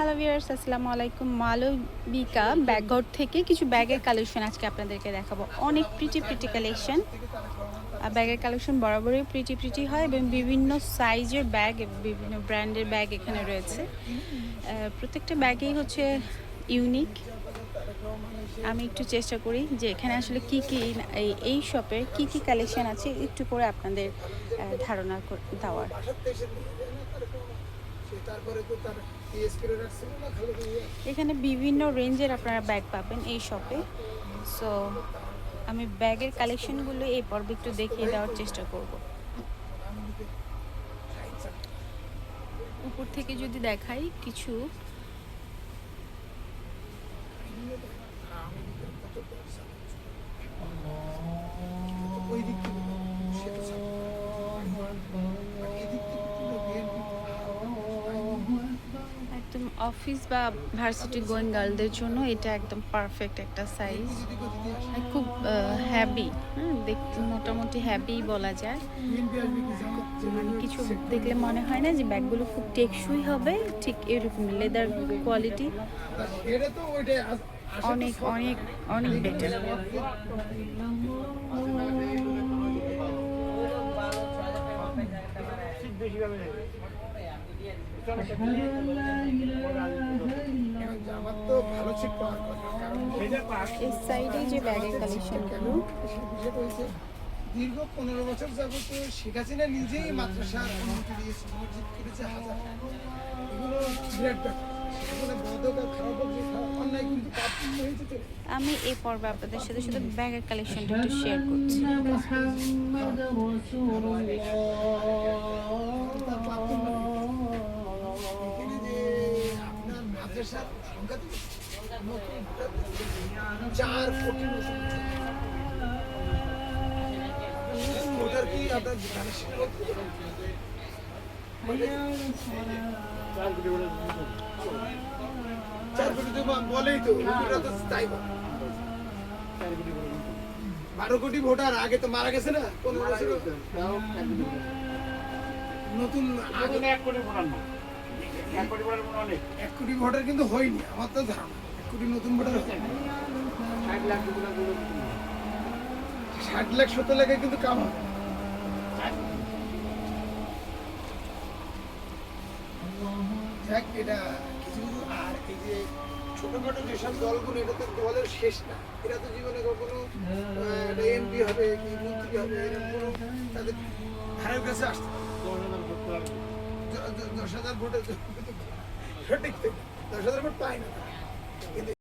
Hello viewers আসসালামু আলাইকুম। মালবিকা ব্যাগঘর থেকে কিছু ব্যাগের কালেকশন আজকে আপনাদেরকে দেখাবো। অনেক প্রিটি প্রিটি কালেকশন আর ব্যাগের কালেকশন বরাবরই প্রিটি প্রিটি হয় এবং বিভিন্ন সাইজের ব্যাগ বিভিন্ন ব্র্যান্ডের ব্যাগ এখানে রয়েছে। প্রত্যেকটা ব্যাগেই হচ্ছে ইউনিক আমি একটু চেষ্টা করি যে এখানে আসলে কি কি এই এই শপে কি কি কালেকশন আছে একটু করে আপনাদের ধারণা দেওয়ার। এখানে বিভিন্ন রেঞ্জের আপনারা ব্যাগ পাবেন এই শপে সো আমি ব্যাগের কালেকশনগুলো এই পর্বে একটু দেখিয়ে দেওয়ার চেষ্টা করব। উপর থেকে যদি দেখাই কিছু। ওই অফিস বা ভার্সিটি গোয়িং গার্লদের জন্য এটা একদম পারফেক্ট একটা সাইজ। খুব হ্যাভি হ্যাঁ দেখতে মোটামুটি হ্যাভি বলা যায়? মানে কিছু দেখলে মনে হয় না যে ব্যাগগুলো খুব টেকসই হবে, ঠিক এরকম লেদার কোয়ালিটি অনেক অনেক অনেক বেটার আমার এই সাইডে যে ব্যাগের কালেকশনগুলো দীর্ঘ পনেরো বছর যাবত শেখ হাসিনা নিজেই মাদ্রাসার অনুমতি দিয়েছে মসজিদ করেছে হাজার। এগুলো বিরাট আমি এই পর্বে আপনাদের সাথে শুধু ব্যাগের কালেকশনটা একটু শেয়ার করছি। চার কোটি নতুন ভোটার কি আপনার চার কোটি তো বা- বলেই তো তাই বারো কোটি ভোটার। আগে তো মারা গেছে না। পনেরো বছর নতুন আগে এক কোটি ভোটার কিন্তু হয়নি, আমার তো ধারণা। এক কোটি নতুন ভোটার হয়নি। ষাট লাখ, সত্তর লাখে কিন্তু কাম হবে। যাক, এটা কিছু আর যে ছোটখাটো যেসব দলগুলো, এটা তো দলের শেষ না। এরা তো জীবনে কখনো এমপি হবে কি হবে তাদের দশ হাজার ভোটে সঠিক থেকে দশ হাজার ভোট পায় না তারা। কিন্তু